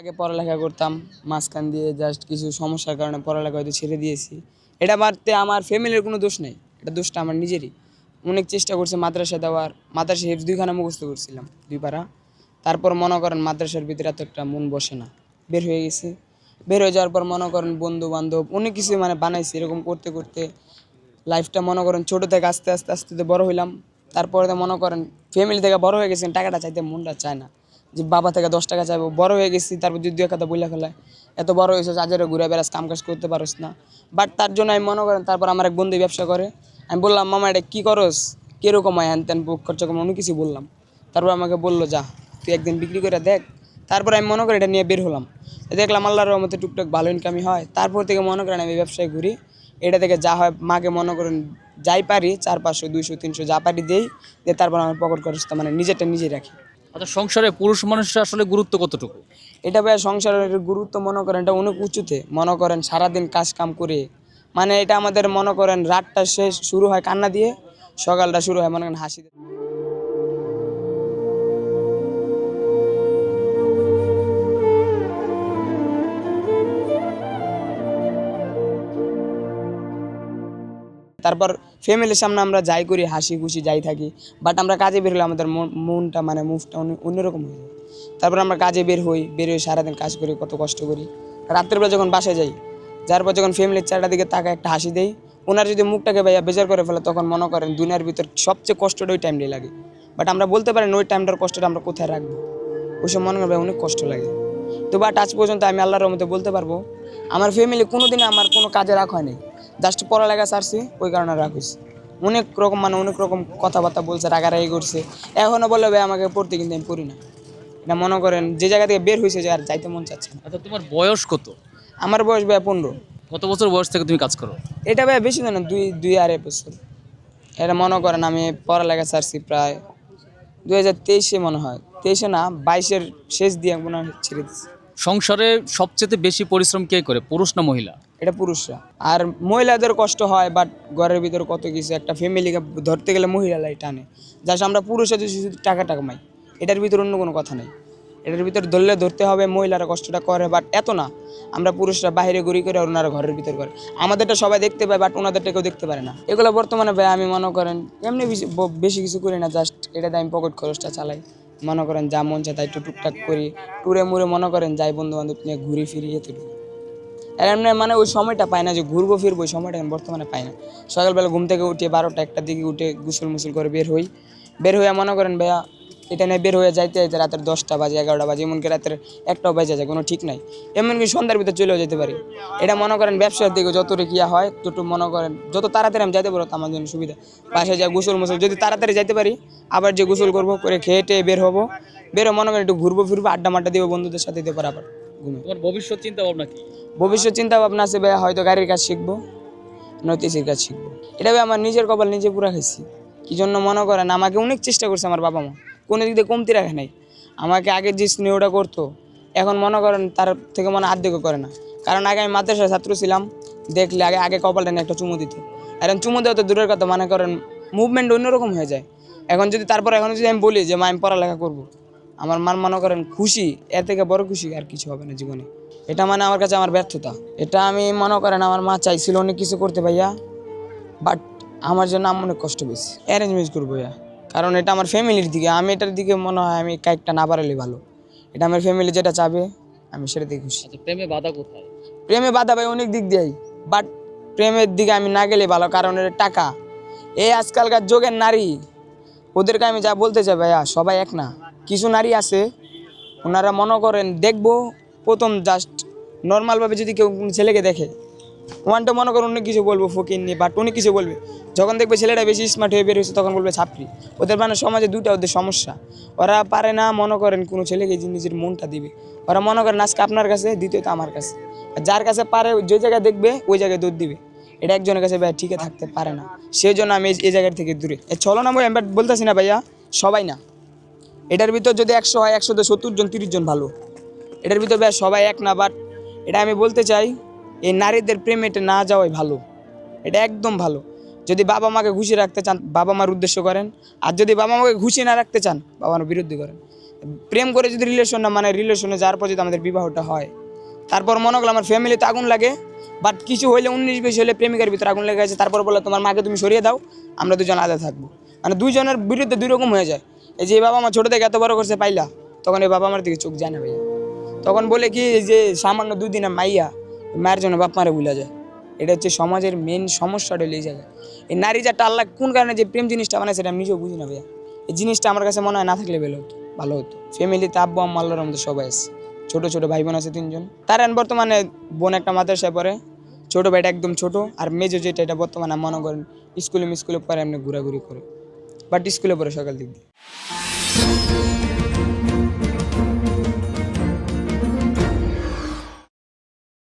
আগে পড়ালেখা করতাম, মাঝখান দিয়ে জাস্ট কিছু সমস্যার কারণে পড়ালেখা হয়তো ছেড়ে দিয়েছি। এটা মারতে আমার ফ্যামিলির কোনো দোষ নেই, এটা দোষটা আমার নিজেরই। অনেক চেষ্টা করছে মাদ্রাসা দেওয়ার, মাদ্রাসা হেফ দুইখানা মুখস্থ করছিলাম, দুই পারা তারপর মনে করেন মাদ্রাসার ভিতরে এত একটা মন বসে না, বের হয়ে গেছে। বের হয়ে যাওয়ার পর মনে করেন বন্ধু বান্ধব অনেক কিছু মানে বানাইছি এরকম করতে করতে। লাইফটা মনে করেন ছোটো থেকে আস্তে আস্তে আস্তে বড় হইলাম। তারপরে মনে করেন ফ্যামিলি থেকে বড় হয়ে গেছেন, টাকাটা চাইতে মনটা চায় না। যে বাবা থেকে দশ টাকা চাইব, বড় হয়ে গেছি, তারপর যদি দু কথা বইলা এত বড় হয়েছে আজেরও ঘুরে বেড়াস, কাম কাজ করতে পারোস না। বাট তার জন্য আমি মনে করেন, তারপর আমার এক বন্ধু ব্যবসা করে, আমি বললাম, মামা, এটা কী করস? কীরকম হ্যান ত্যান বুক খরচা কম অনেক কিছু বললাম। তারপর আমাকে বলল, যা, তুই একদিন বিক্রি করে দেখ। তারপর আমি মনে করি এটা নিয়ে বের হলাম। দেখলাম আল্লাহর রহমতে টুকটাক ভালো ইনকামই হয়। তারপর থেকে মনে করেন আমি ব্যবসায় ঘুরি। এটা থেকে যা হয়, মাকে মনে করেন যাই পারি, চার পাঁচশো, দুইশো, তিনশো যা পারি দেই। দিয়ে তারপর আমার পকেট খরচটা মানে নিজেরটা নিজেই রাখি। আচ্ছা সংসারে পুরুষ মানুষের আসলে গুরুত্ব কতটুকু? এটা ভাই সংসারের গুরুত্ব মনে করেন, এটা অনেক উঁচুতে মনে করেন সারাদিন কাজ কাম করে। মানে এটা আমাদের মনে করেন রাতটা শেষ, শুরু হয় কান্না দিয়ে, সকালটা শুরু হয় মনে করেন হাসি তারপর ফ্যামিলির সামনে আমরা যাই করি, হাসি খুশি যাই থাকি। বাট আমরা কাজে বের হলে আমাদের মন- মনটা মানে মুভটা অন্যরকম হয়ে যায়। তারপর আমরা কাজে বের হই, বের হয়ে সারাদিন কাজ করি কত কষ্ট করি। রাত্রেবেলা যখন বাসায় যাই, যার পর যখন ফ্যামিলির চারটা দিকে তাকে একটা হাসি দেয় ওনার যদি মুখটাকে ভাইয়া বেজার করে ফেলে, তখন মনে করেন দুনিয়ার ভিতর সবচেয়ে কষ্টটা ওই টাইমটাই লাগে। বাট আমরা বলতে পারি ওই টাইমটার কষ্টটা আমরা কোথায় রাখব? ওইসব মনে করবে অনেক কষ্ট লাগে। তো বাট আজ পর্যন্ত আমি আল্লাহর রহমতে বলতে পারব, আমার ফ্যামিলি কোনোদিন আমার কোনো কাজে রাখা হয়নি জাস্ট পড়ালেখা সারছি ওই কারণে রাখিস অনেক রকম মানে অনেক রকম কথাবার্তা বলছে রাগারাগি করছে। এখনও বলে ভাই আমাকে পড়তে কিন্তু আমি পড়ি না। এটা মনে করেন যে জায়গা থেকে বের হয়েছে যে আর যাইতে মন চাচ্ছে না। আচ্ছা তোমার বয়স কত? আমার বয়স ভাই পনেরো। কত বছর বয়স থেকে তুমি কাজ করো? এটা ভাই বেশি না দুই দুই আড়াই বছর। এটা মনে করেন আমি পড়ালেখা সারছি প্রায় দু হাজার তেইশে মনে হয়। তেইশে না বাইশের শেষ দিয়ে মনে হয় ছেড়ে দিচ্ছি সংসারে সবচেয়ে বেশি পরিশ্রম কে করে, পুরুষ না মহিলা? এটা পুরুষরা আর মহিলাদের কষ্ট হয় বাট ঘরের ভিতরে কত কিছু, একটা ফ্যামিলিকে ধরতে গেলে মহিলারাই টানে। যাস আমরা পুরুষরা যদি শুধু টাকা টাকা মাই এটার ভিতরে অন্য কোনো কথা নেই। এটার ভিতরে ধরলে ধরতে হবে, মহিলারা কষ্টটা করে বাট এত না। আমরা পুরুষরা বাইরে ঘুরি করে ওনারা ঘরের ভিতর করে। আমাদেরটা সবাই দেখতে পায় বাট ওনাদেরটা কেউ দেখতে পারে না। এগুলো বর্তমানে ভাই, আমি মনে করেন, এমনি বেশি কিছু করি না জাস্ট এটাতে আমি পকেট খরচটা চালাই। মনে করেন যা মন চায় তাই একটু টুকটাক করি। টুরে মুড়ে মনে করেন যাই বন্ধু বান্ধব নিয়ে ঘুরি ফিরি এতটুকু এমনি মানে ওই সময়টা পায় না যে ঘুরবো ফিরবো, ওই সময়টা বর্তমানে পাই না। সকালবেলা ঘুম থেকে উঠে বারোটা একটা দিকে উঠে গুসল মুসল করে বের হই। বের হইয়া মনে করেন ভাইয়া এটা নিয়ে বের হয়ে যাইতে যাইতে রাতের দশটা বাজে এগারোটা বাজে এমনকি রাতের একটাও বাজে যায় কোনো ঠিক নাই। এমনকি সন্ধ্যার ভিতরে চলেও যেতে পারি। এটা মনে করেন ব্যবসার দিকে যত কিয়া হয় তত মনে করেন যত তাড়াতাড়ি আমি যাইতে পারো তো আমার জন্য সুবিধা। বাসায় যা গোসল মুসল যদি তাড়াতাড়ি যাইতে পারি আবার যে গোসল করব করে খেয়ে টেয়ে বের হব বের মনে করেন একটু ঘুরবো ফিরবো আড্ডা মাড্ডা দিব বন্ধুদের সাথে দিতে পারে আবার ঘুমে। ভবিষ্যৎ চিন্তা ভাবনা কি? ভবিষ্যৎ চিন্তা ভাবনা আছে ভাই হয়তো গাড়ির কাজ শিখব নৈতিসের কাজ শিখব। এটা ভাই আমার নিজের কপাল নিজে পুরা খাইছি। কি জন্য মনে করেন আমাকে অনেক চেষ্টা করছে আমার বাবা মা। কোনো দিক দিয়ে কমতি রাখে নাই। আমাকে আগে যে স্নেহটা করতো, এখন মনে করেন তার থেকে মনে আর্ধেকও করে না। কারণ আগে আমি মাদ্রাসার ছাত্র ছিলাম, দেখলে আগে আগে কপালটা নিয়ে একটা চুমু দিত। এখন চুমু দেওয়া তো দূরের কথা, মনে করেন মুভমেন্ট অন্যরকম হয়ে যায়। এখন যদি, তারপর এখন যদি আমি বলি যে, মা, আমি পড়ালেখা করব। আমার মান মনে করেন খুশি, এর থেকে বড় খুশি আর কিছু হবে না জীবনে। এটা মানে আমার কাছে আমার ব্যর্থতা। এটা আমি মনে করেন আমার মা চাইছিল অনেক কিছু করতে ভাইয়া বাট আমার জন্য আমার অনেক কষ্ট পেয়েছি। অ্যারেঞ্জ ম্যারেজ করব ভাইয়া। কারণ এটা আমার ফ্যামিলির দিকে। আমি এটার দিকে মনে হয় আমি কাইকটা না বাড়ালে ভালো। এটা আমার ফ্যামিলি যেটা চাবে আমি সেটা দিয়ে খুশি। আচ্ছা প্রেমে বাধা কোথায়? প্রেমে বাধা ভাই অনেক দিক দিয়েই বাট প্রেমের দিকে আমি না গেলে ভালো কারণ এটা টাকা। এই আজকালকার যুগের নারী ওদেরকে আমি যা বলতে চাই ভাইয়া সবাই এক না। কিছু নারী আছে ওনারা মনে করেন দেখব প্রথম জাস্ট নর্মালভাবে যদি কেউ ছেলেকে দেখে ওয়ানটা মনে করেন অনেক কিছু বলব, ফকির নিয়ে বাট অনেক কিছু বলবে। যখন দেখবে ছেলেটা বেশি স্মার্ট হয়ে বেরিয়েছে তখন বলবে ছাপড়ি ওদের মানে সমাজে দুইটা ওদের সমস্যা। ওরা পারে না মনে করেন কোনো ছেলেকে যে নিজের মনটা দিবে। ওরা মনে করেন আজকে আপনার কাছে, দ্বিতীয়ত আমার কাছে। আর যার কাছে পারে, যে জায়গায় দেখবে, ওই জায়গায় দৌড় দিবে। এটা একজনের কাছে, ভাই ঠিকই থাকতে পারে না। সেই জন্য আমি এই- জায়গার থেকে দূরে। চলো না, আমি বলতেছি না, ভাইয়া, সবাই না। এটার ভিতর যদি একশো হয় একশোতে সত্তর জন, তিরিশ জন ভালো। এটার ভিতর ভাই সবাই এক না বাট এটা আমি বলতে চাই এই নারীদের প্রেমে এটা না যাওয়াই ভালো। এটা একদম ভালো। যদি বাবা মাকে খুশি রাখতে চান, বাবা মার উদ্দেশ্য করেন। আর যদি বাবা মাকে খুশি না রাখতে চান, বাবা মার বিরুদ্ধে করেন। প্রেম করে যদি রিলেশন না মানে রিলেশনে যাওয়ার পর যদি আমাদের বিবাহটা হয়। তারপর মনে করল আমার ফ্যামিলিতে আগুন লাগে বাট কিছু হইলে, উনিশ বিশ হলে প্রেমিকার ভিতরে আগুন লেগে গেছে। তারপর বলে তোমার মাকে তুমি সরিয়ে দাও, আমরা দুজন আলাদা থাকব। মানে দুইজনের বিরুদ্ধে দুই রকম হয়ে যায়। এই যে বাবা আমার ছোটো থেকে এত বড় করছে, পাইলা? তখন এই বাবা আমার দিকে চোখ যায় না ভাইয়া। তখন বলে কি যে সামান্য দুই দিনের মাইয়া মায়ের জন্য বাপ মারে ভুলে যায়। এটা হচ্ছে সমাজের মেন সমস্যাটা হলো এই এই নারী যাটা আল্লাহ কোন কারণে যে প্রেম জিনিসটা বানায় সেটা নিজেও বুঝি না ভাইয়া। এই জিনিসটা আমার কাছে মনে হয় না থাকলে ভালো হতো ভালো হতো। ফ্যামিলিতে আব্বু, আম্মা, আল্লাহর সবাই আছে। ছোটো ছোটো ভাই বোন আছে তিনজন। তার বর্তমানে বোন একটা মাদ্রাসায় পড়ে। ছোটো ভাইটা একদম ছোট আর মেজো যেটা এটা বর্তমানে মনে করেন স্কুলে মিস্কুলে পরে এমনি ঘোরাঘুরি করে। বাট স্কুলে পড়ে সকাল দিক দিয়ে।